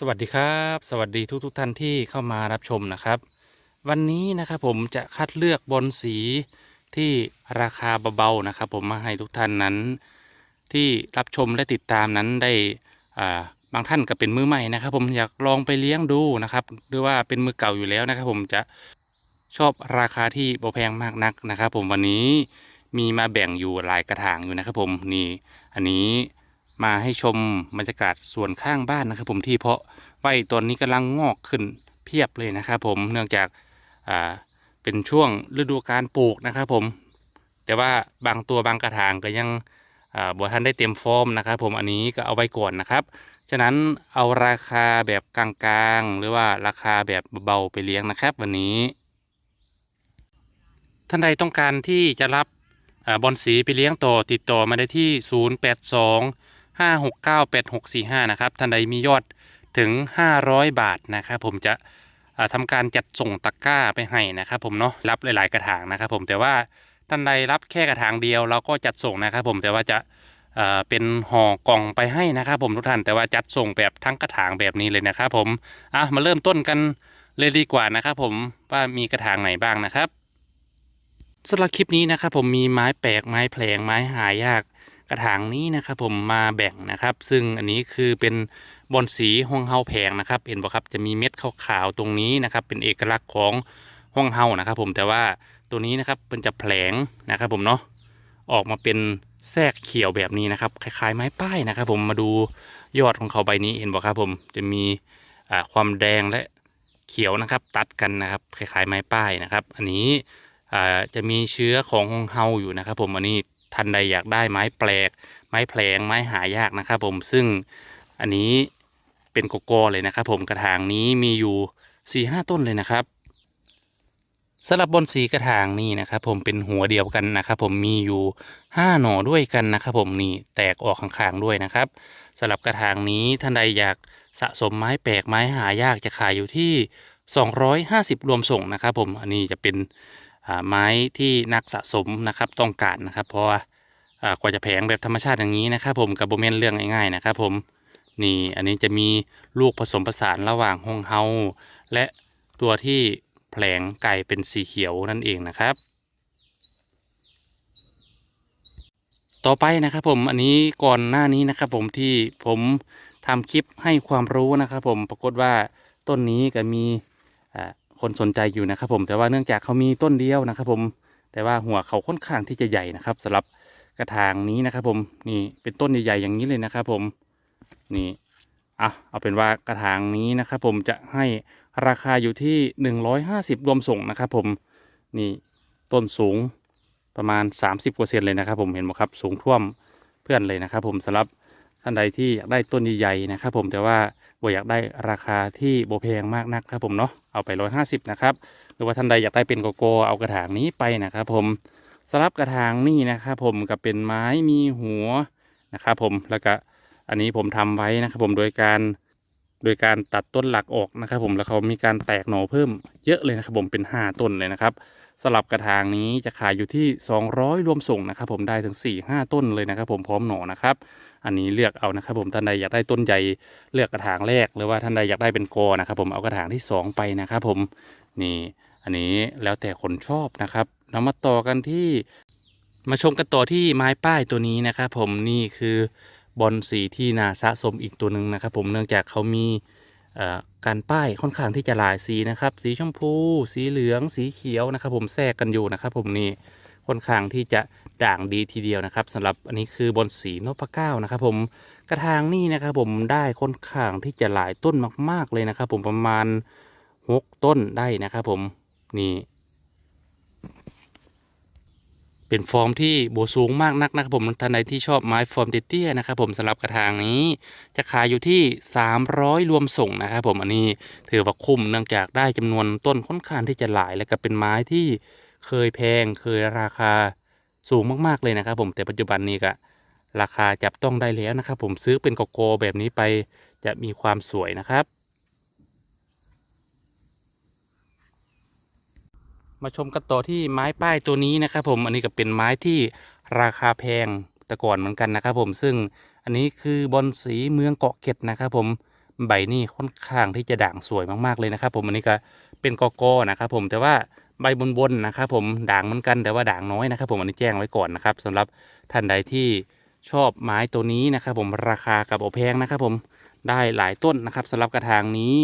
สวัสดีครับ สวัสดีทุกทุกท่านที่เข้ามารับชมนะครับ วันนี้นะครับผมจะคัดเลือกบอลสีที่ราคาเบาๆนะครับผมมาให้ทุกท่านนั้น ที่รับชมและติดตามนั้นได้บางท่านก็เป็นมือใหม่นะครับ ผมอยากลองไปเลี้ยงดูนะครับ หรือว่าเป็นมือเก่าอยู่แล้วนะครับ ผมจะชอบราคาที่บ่แพงมากนักนะครับ ผมวันนี้มีมาแบ่งอยู่หลายกระถางอยู่นะครับ ผมนี่อันนี้ มาให้ชมบรรยากาศส่วนข้างบ้านนะครับผมที่เพาะไว้ตอนนี้กำลังงอกขึ้นเพียบเลยนะครับผมเนื่องจากอ่าเป็นช่วงฤดูการปลูกนะครับผมแต่ว่าบางตัวบางกระถางก็ยังอ่าบัวทันได้เต็มฟอร์มนะครับผมอันนี้ก็เอาไว้ก่อนนะครับ ฉะนั้นเอาราคาแบบกลางๆ หรือว่าราคาแบบเบาๆไปเลี้ยงนะครับ วันนี้ ท่านใดต้องการที่จะรับอาบอลสีไปเลี้ยงต่อติดต่อมาได้ที่ 082 5698645 นะครับ ท่านใดมียอดถึง 500 บาทนะครับผมจะอ่าทำการจัดส่งตะกร้าไปให้นะครับผมเนาะรับหลายๆกระถางนะครับผมแต่ว่าท่านใดรับแค่กระถางเดียวเราก็จัดส่งนะครับผมแต่ว่าจะเอ่อเป็นห่อกล่องไปให้นะครับผมทุกท่านแต่ว่าจัดส่งแบบทั้งกระถางแบบนี้เลยนะครับผมอะมาเริ่มต้นกันเลยดีกว่านะครับผมว่ามีกระถางไหนบ้างนะครับสำหรับคลิปนี้นะครับผมมีไม้แปลกไม้แผลงไม้หายาก กระถางนี้นะครับผมมาแบ่งนะครับ ซึ่งอันนี้คือเป็นบอนสีห้องเฮาแผงนะครับ เห็นบ่ครับจะมีเม็ดขาวๆตรงนี้นะครับ เป็นเอกลักษณ์ของห้องเฮานะครับ ผมแต่ว่าตัวนี้นะครับเป็นจะแผลงนะครับ ผมเนาะออกมาเป็นแทรกเขียวแบบนี้นะครับ คล้าย ๆ ไม้ป้ายนะครับ ผมมาดูยอดของเขาใบนี้เห็นบ่ครับผมจะมีความแดงและเขียวนะครับ ตัดกันนะครับ คล้าย ๆ ไม้ป้ายนะครับ อันนี้จะมีเชื้อของห้องเฮาอยู่นะครับ ผมอันนี้ ท่านใดอยากได้ไม้แปลก ไม้แผลงไม้หายากนะครับผมซึ่งอันนี้เป็นโกโก้เลยนะครับผมกระถางนี้มีอยู่4ีห้าต้นเลยนะครับสำหรับบนสีกระถางนี่นะครับผมเป็นหัวเดียวกันนะครับผมมีอยู่ 5 หน่อด้วยกันนะครับผมนี่แตกออกข้างๆด้วยนะครับสำหรับกระถางนี้ท่านใดอยากสะสมไม้แปลกไม้หายากจะขายอยู่ที่ 250 รวมส่งนะครับผมอันนี้จะเป็น ไม้ที่นักสะสมนะครับต้องการนะครับเพราะว่ากว่าจะแผงแบบธรรมชาติอย่างนี้นะครับ ผมกับโบเมนเรื่องง่ายๆนะครับ ผมนี่อันนี้จะมีลูกผสมผสานระหว่างฮงเฮาและตัวที่แผลงไก่เป็นสีเขียวนั่นเองนะครับ ต่อไปนะครับผมอันนี้ก่อนหน้านี้นะครับ ผมที่ผมทำคลิปให้ความรู้นะครับ ผมปรากฏว่าต้นนี้ก็มีอ่า คนสนใจอยู่นะครับผมแต่ว่าเนื่องจากเขามีต้นเดียวนะครับผมแต่ว่าหัวเขาค่อนข้างที่จะใหญ่นะครับสำหรับกระถางนี้นะครับผมนี่เป็นต้นใหญ่ๆอย่างนี้เลยนะครับผมนี่อะเอาเป็นว่ากระถางนี้นะครับผมจะให้ราคาอยู่ที่ 150 รวมส่งนะครับผมนี่ต้นสูงประมาณ 30กว่าเซนเลยนะครับผมเห็นไหมครับสูงท่วมเพื่อนเลยนะครับผมสำหรับท่านใดที่อยากได้ต้นใหญ่ๆนะครับผมแต่ว่า บ่อยากได้ราคาที่โบแพงมากนักครับผมเนาะเอาไป150นะครับหรือว่าท่านใดอยากได้เป็นโกโก้เอากระถางนี้ไปนะครับผมสลับกระถางนี่นะครับผมกับเป็นไม้มีหัวนะครับผมแล้วก็อันนี้ผมทำไว้นะครับผมโดยการ โดยการตัดต้นหลักออกนะครับ ผมแล้วเขามีการแตกหน่อเพิ่มเยอะเลยนะครับ ผมเป็น 5 ต้นเลยนะครับสลับกระถางนี้จะขายอยู่ที่ 200 รวมส่งนะครับ ผมได้ถึง 4-5 ต้นเลยนะครับ ผมพร้อมหน่อนะครับ อันนี้เลือกเอานะครับ ผมท่านใดอยากได้ต้นใหญ่เลือกกระถางแรก หรือว่าท่านใดอยากได้เป็นกอนะครับ ผมเอากระถางที่ 2 ไปนะครับ ผมนี่อันนี้แล้วแต่คนชอบนะครับเรามาต่อกันที่มาชมกันต่อที่ไม้ป้ายตัวนี้นะครับ ผมนี่คือ บอลสีที่น่าสะสมอีกตัวหนึ่งนะครับ ผมเนื่องจากเขามีการป้ายค่อนข้างที่จะหลายสีนะครับ สีชมพู สีเหลือง สีเขียวนะครับ ผมแทรกกันอยู่นะครับ ผมนี่ค่อนข้างที่จะด่างดีทีเดียวนะครับสำหรับอันนี้คือบอลสีนพเก้านะครับ ผมกระถางนี่นะครับ ผมได้ค่อนข้างที่จะหลายต้นมาก ๆเลยนะครับ ผมประมาณหกต้นได้นะครับ ผมนี่ เป็นฟอร์มที่โบสูงมากนักนะครับผมท่านใดที่ชอบไม้ฟอร์มเตี้ยๆนะครับผมสำหรับกระถางนี้จะขายอยู่ที่ 300 รวมส่งนะครับผมอันนี้ถือว่าคุ้มเนื่องจากได้จำนวนต้นค่อนข้างที่จะหลายและก็เป็นไม้ที่เคยแพงเคยราคาสูงมากๆเลยนะครับผมแต่ปัจจุบันนี้ก็ราคาจับต้องได้แล้วนะครับผมซื้อเป็นกโกแบบนี้ไปจะมีความสวยนะครับ มาชมกันต่อที่ไม้ป้ายตัวนี้นะครับผมอันนี้ก็เป็นไม้ที่ราคาแพงแต่ก่อนเหมือนกันนะครับผมซึ่งอันนี้คือบอลสีเมืองเกาะเก็ดนะครับผมใบนี่ค่อนข้างที่จะด่างสวยมากๆเลยนะครับผมอันนี้ก็เป็นกอกอนะครับผมแต่ว่าใบบนๆนะครับผมด่างเหมือนกันแต่ว่าด่างน้อยนะครับผมอันนี้แจ้งไว้ก่อนนะครับสำหรับท่านใดที่ชอบไม้ตัวนี้นะครับผมราคากับโอแพงนะครับผมได้หลายต้นนะครับสำหรับกระถางนี้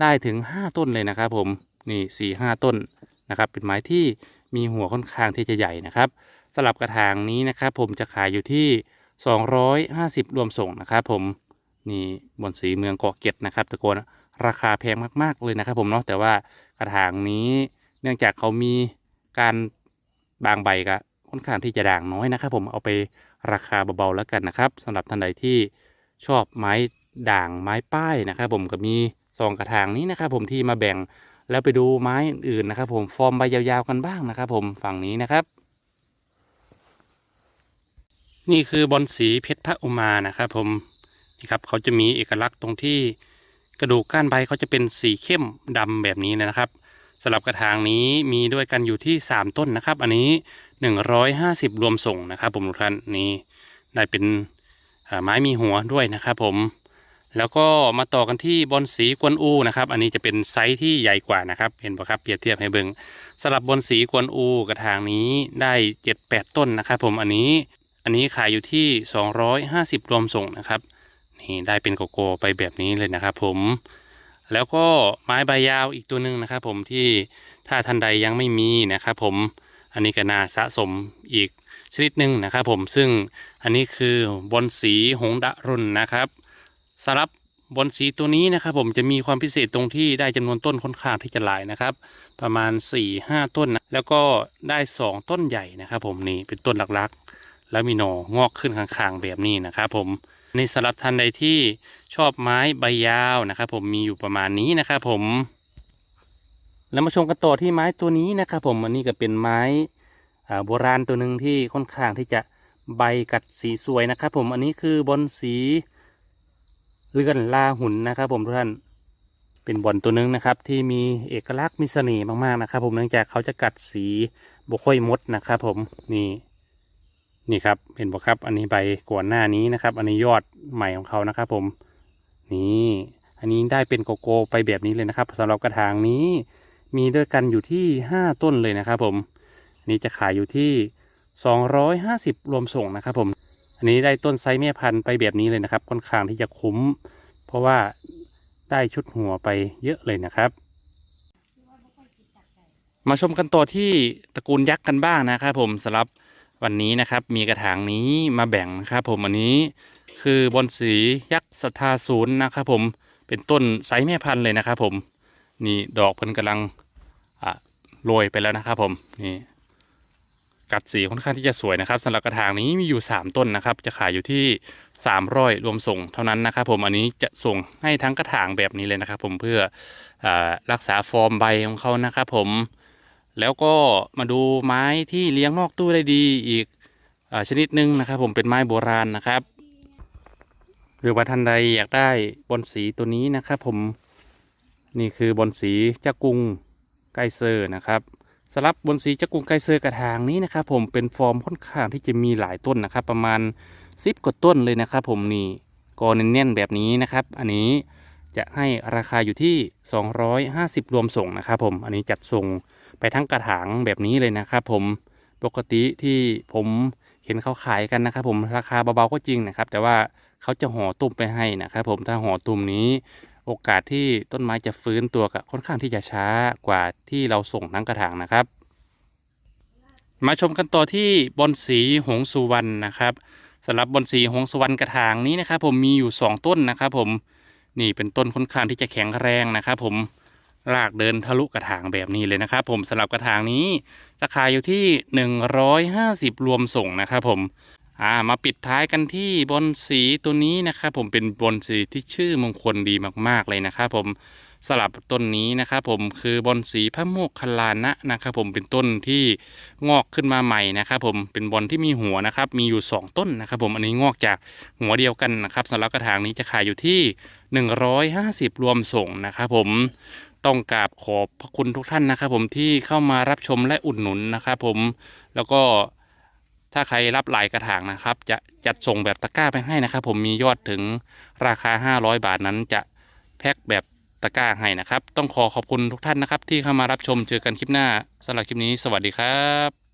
ได้ถึง 5 ต้นเลยนะครับผม นี่สี่ห้าต้นนะครับ เป็นไม้ที่มีหัวค่อนข้างที่จะใหญ่นะครับสำหรับกระถางนี้นะครับ ผมจะขายอยู่ที่ 250 รวมส่งนะครับ ผมนี่บนสีเมืองเกาะเก็ดนะครับตะโกนราคาแพงมาก ๆ เลยนะครับ ผมเนาะแต่ว่ากระถางนี้เนื่องจากเขามีการบางใบก็ค่อนข้างที่จะด่างน้อยนะครับ ผมเอาไปราคาเบาๆแล้วกันนะครับสำหรับท่านใดที่ชอบไม้ด่างไม้ป้ายนะครับ ผมก็มีซองกระถางนี้นะครับ ผมที่มาแบ่ง แล้วไปดูไม้อื่นๆนะครับ ผมฟอร์มใบยาวๆกันบ้างนะครับ ผมฝั่งนี้นะครับ นี่คือบอลสีเพชรพระอุมานะครับ ผมนี่ครับเขาจะมีเอกลักษณ์ตรงที่กระดูกก้านใบเขาจะเป็นสีเข้มดำแบบนี้นะครับสำหรับกระถางนี้มีด้วยกันอยู่ที่ 3 ต้นนะครับ อันนี้ 150 รวมส่งนะครับ ผมทุกท่านนี่ได้เป็นไม้มีหัวด้วยนะครับ ผม แล้วก็มาต่อกันที่บอลสีกวนอูนะครับ อันนี้จะเป็นไซส์ที่ใหญ่กว่านะครับ เห็นปะครับเปรียบเทียบให้เบิ่งสำหรับบอลสีกวนอูกระถางนี้ได้ 7-8 ต้นนะครับ ผมอันนี้อันนี้ขายอยู่ที่ 250 รวมส่งนะครับนี่ได้เป็นโกโก้ไปแบบนี้เลยนะครับ ผมแล้วก็ไม้ใบยาวอีกตัวหนึ่งนะครับ ผมที่ถ้าท่านใดยังไม่มีนะครับผมอันนี้ก็น่าสะสมอีกชนิดหนึ่งนะครับ ผมซึ่งอันนี้คือบอนสีหงดะรุนนะครับ สำหรับบอนสีตัวนี้นะครับผมจะมีความพิเศษตรงที่ได้จำนวนต้นค่อนข้างที่จะหลายนะครับ ประมาณ 4-5ต้นนะแล้วก็ได้ 2 ต้นใหญ่นะครับ ผมนี่เป็นต้นหลักๆ แล้วมีหน่องอกขึ้นข้างๆ แบบนี้นะครับผมในสำหรับท่านใดที่ชอบไม้ใบยาวนะครับผมมีอยู่ประมาณนี้นะครับผม แล้วมาชมกันต่อที่ไม้ตัวนี้นะครับผมอันนี้ก็เป็นไม้โบราณตัวหนึ่งที่ค่อนข้างที่จะใบกัดสีสวยนะครับ ผมอันนี้คือบอนสี เลื่อนลาหุ่นนะครับผมทุกท่านเป็นบอนตัวหนึงนะครับ ที่มีเอกลักษณ์มีเสน่ห์มากๆนะครับ ผมเนื่องจากเขาจะกัดสีบค่อยมดนะครับ ผมนี่นี่ครับเห็นบ่ครับ อันนี้ใบก่อนหน้านี้นะครับ อันนี้ยอดใหม่ของเขานะครับผมนี่อันนี้ได้เป็นโกโก้ไปแบบนี้เลยนะครับสำหรับกระถางนี้ มีด้วยกันอยู่ที่ 5 ต้นเลยนะครับ ผมอันนี้จะขายอยู่ที่ 250 รวมส่งนะครับ ผม อันนี้ได้ต้นไซส์แม่พันธุ์ไปแบบนี้เลยนะครับ ค่อนข้างที่จะคุ้ม เพราะว่าได้ชุดหัวไปเยอะเลยนะครับ มาชมกันต่อที่ตระกูลยักษ์กันบ้างนะครับผมสำหรับวันนี้นะครับ มีกระถางนี้มาแบ่งนะครับผมอันนี้คือบอนสียักษ์สทาศูนย์นะครับผมเป็นต้นไซส์แม่พันธุ์เลยนะครับผมนี่ดอกเพิ่นกำลังอะโรยไปแล้วนะครับผมนี่ กัดสีค่อนข้างที่จะสวยนะครับสำหรับกระถางนี้มีอยู่ 3 ต้นนะครับ จะขายอยู่ที่ 300 รวมส่งเท่านั้นนะครับ ผมอันนี้จะส่งให้ทั้งกระถางแบบนี้เลยนะครับ ผมเพื่ออรักษาฟอร์มใบของเขานะครับผมแล้วก็มาดูไม้ที่เลี้ยงนอกตู้ได้ดีอีกอชนิดหนึ่งนะครับ ผมเป็นไม้โบราณนะครับ หรือว่าท่านใดอยากได้บอนสีตัวนี้นะครับ ผมนี่คือบอนสีจักรุงไกเซอร์นะครับ สำหรับบนสีจักรุงไกเซอร์กระถางนี้นะครับผมเป็นฟอร์มค่อนข้างที่จะมีหลายต้นนะครับ ประมาณ10กว่าต้นเลยนะครับ ผมนี่กอเน่นๆแบบนี้นะครับ อันนี้จะให้ราคาอยู่ที่ 250 รวมส่งนะครับผมอันนี้จัดส่งไปทั้งกระถางแบบนี้เลยนะครับ ผมปกติที่ผมเห็นเขาขายกันนะครับ ผมราคาเบาๆก็จริงนะครับ แต่ว่าเขาจะห่อตุ้มไปให้นะครับ ผมถ้าห่อตุ้มนี้ โอกาสที่ต้นไม้จะฟื้นตัวก็ค่อนข้างที่จะช้ากว่าที่เราส่งทั้งกระถางนะครับ มาชมกันต่อที่บอนสีหงสุวรรณนะครับสำหรับบอนสีหงสุวรรณกระถางนี้นะครับ ผมมีอยู่ 2 ต้นนะครับ ผมนี่เป็นต้นค่อนข้างที่จะแข็งแรงนะครับผมรากเดินทะลุกระถางแบบนี้เลยนะครับ ผมสำหรับกระถางนี้ราคาอยู่ที่ 150 รวมส่งนะครับ ผม อ่ามาปิดท้ายกันที่บอนสีตัวนี้นะครับผมเป็นบอนสีที่ชื่อมงคลดีมากๆเลยนะครับผมสลับต้นนี้นะครับผมคือบอนสีพระโมกขลานะนะครับผมเป็นต้นที่งอกขึ้นมาใหม่นะครับผมเป็นบอนที่มีหัวนะครับมีอยู่ 2 ต้นนะครับผมอันนี้งอกจากหัวเดียวกันนะครับสำหรับกระถางนี้จะขายอยู่ที่ 150 รวมส่งนะครับผมต้องกราบขอบพระคุณทุกท่านนะครับผมที่เข้ามารับชมและอุดหนุนนะครับผมแล้วก็ ถ้าใครรับหลายกระถางนะครับ จะจัดส่งแบบตะกร้าไปให้นะครับ ผมมียอดถึงราคา 500 บาทนั้นจะแพ็คแบบตะกร้าให้นะครับ ต้องขอขอบคุณทุกท่านนะครับ ที่เข้ามารับชมเจอกันคลิปหน้าสำหรับคลิปนี้ สวัสดีครับ